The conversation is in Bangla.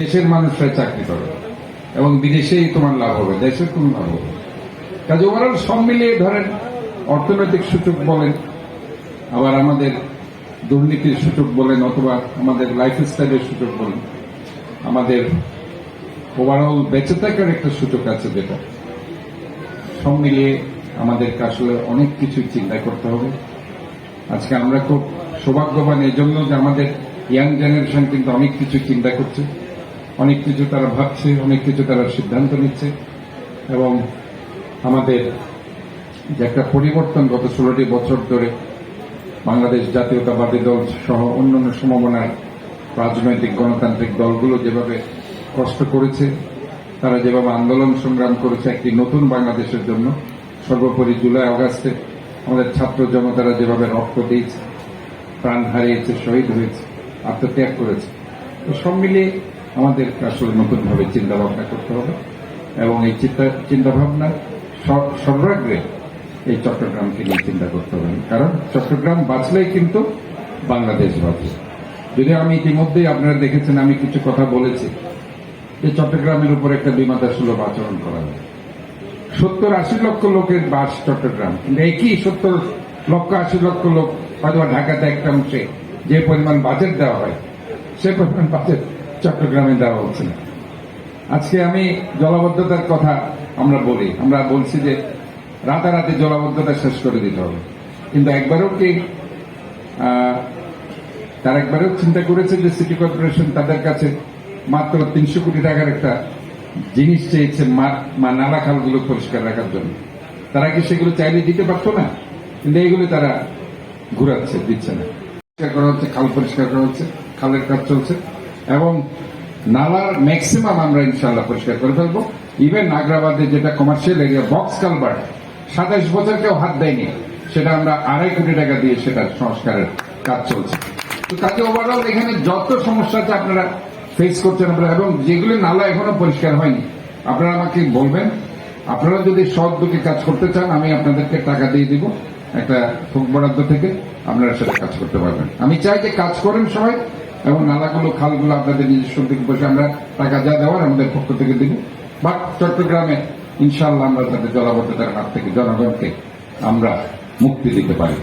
দেশের মানুষরা চাকরি করে এবং বিদেশেই তোমার লাভ হবে, দেশের কোন লাভ হবে কাজে ওভারঅল সব মিলিয়ে ধরেন, অর্থনৈতিক সূচক বলেন, আবার আমাদের দুর্নীতির সূচক বলেন, অথবা আমাদের লাইফস্টাইলের সূচক বলেন, আমাদের ওভারঅল বেঁচে থাকার একটা সূচক আছে যেটা। সব মিলিয়ে আমাদেরকে আসলে অনেক কিছু চিন্তা করতে হবে। আজকে আমরা খুব সৌভাগ্যবান এই জন্য যে আমাদের ইয়াং জেনারেশন কিন্তু অনেক কিছু চিন্তা করছে। অনেক কিছু তারা ভাবছে, অনেক কিছু তারা সিদ্ধান্ত নিচ্ছে এবং আমাদের যে একটা পরিবর্তন গত ষোলোটি বছর ধরে বাংলাদেশ জাতীয়তাবাদী দল সহ অন্যান্য সমমনার রাজনৈতিক গণতান্ত্রিক দলগুলো যেভাবে কষ্ট করেছে, তারা যেভাবে আন্দোলন সংগ্রাম করেছে একটি নতুন বাংলাদেশের জন্য, সর্বোপরি জুলাই আগস্টে আমাদের ছাত্র জনতারা যেভাবে রক্ত দিয়েছে, প্রাণ হারিয়েছে, শহীদ হয়েছে, আত্মত্যাগ করেছে। তো সব মিলিয়ে আমাদের আসলে নতুনভাবে চিন্তা ভাবনা করতে হবে। এবং এই চিন্তা চিন্তা ভাবনা সর- সর্বাগ্রে এই চট্টগ্রামকে নিয়ে চিন্তা করতে হবে। কারণ চট্টগ্রাম বাঁচলেই কিন্তু বাংলাদেশ বাঁচবে। যদি আমি ইতিমধ্যেই আপনারা দেখেছেন, আমি কিছু কথা বলেছি যে চট্টগ্রামের উপর একটা বিমাতা সুলভ আচরণ করা হয়। সত্তর আশি লক্ষ লোকের বাস চট্টগ্রাম। কিন্তু একই সত্তর লক্ষ আশি লক্ষ লোক হয়তো ঢাকাতে একটা অংশে যে পরিমাণ বাজেট দেওয়া হয়, সে পরিমাণ বাজেট চট্টগ্রামে দেওয়া হচ্ছে আজকে আমি জলাবদ্ধতার কথা আমরা বলি। আমরা বলছি যে রাতারাতি জলাবদ্ধতা শেষ করে দিতে হবে। কিন্তু একবারও কি তার একবারও চিন্তা করেছে যে সিটি কর্পোরেশন তাদের কাছে মাত্র তিনশো কোটি টাকার একটা জিনিস চেয়েছে মা- নালা খালগুলো পরিষ্কার রাখার জন্য। তারা কি সেগুলো চাইলে দিতে পারতো না? কিন্তু এইগুলো তারা ঘুরাচ্ছে, দিচ্ছে না। পরিষ্কার করা হচ্ছে, খাল পরিষ্কার করা হচ্ছে, খালের কাজ চলছে। এবং নালার ম্যাক্সিমাম আমরা ইনশাল্লাহ পরিষ্কার করে ফেলব। ইভেন আগ্রাবাদে যেটা কমার্শিয়াল এরিয়া বক্স কালভার্ট সাতাইশ বছর কেউ হাত দেয়নি। সেটা আমরা আড়াই কোটি টাকা দিয়ে সেটা সংস্কারের কাজ চলছে। তো কাজে ওভারঅল এখানে যত সমস্যা আছে আপনারা ফেস করছেন আপনারা, এবং যেগুলি নালা এখনও পরিষ্কার হয়নি, আপনারা আমাকে বলবেন। আপনারা যদি সৎ দুটি কাজ করতে চান, আমি আপনাদেরকে টাকা দিয়ে দিব, একটা বরাদ্দ থেকে। আপনারা সেটা কাজ করতে পারবেন। আমি চাই যে কাজ করেন সবাই এবং নালাগুলো খালগুলো আপনাদের নিজস্ব দিকে বসে আমরা টাকা যা দেওয়ার আমাদের পক্ষ থেকে দিব। বাট চট্টগ্রামে ইনশাল্লাহ আমরা তাদের জলাবদ্ধতার হাত থেকে জনগণকে আমরা মুক্তি দিতে পারি।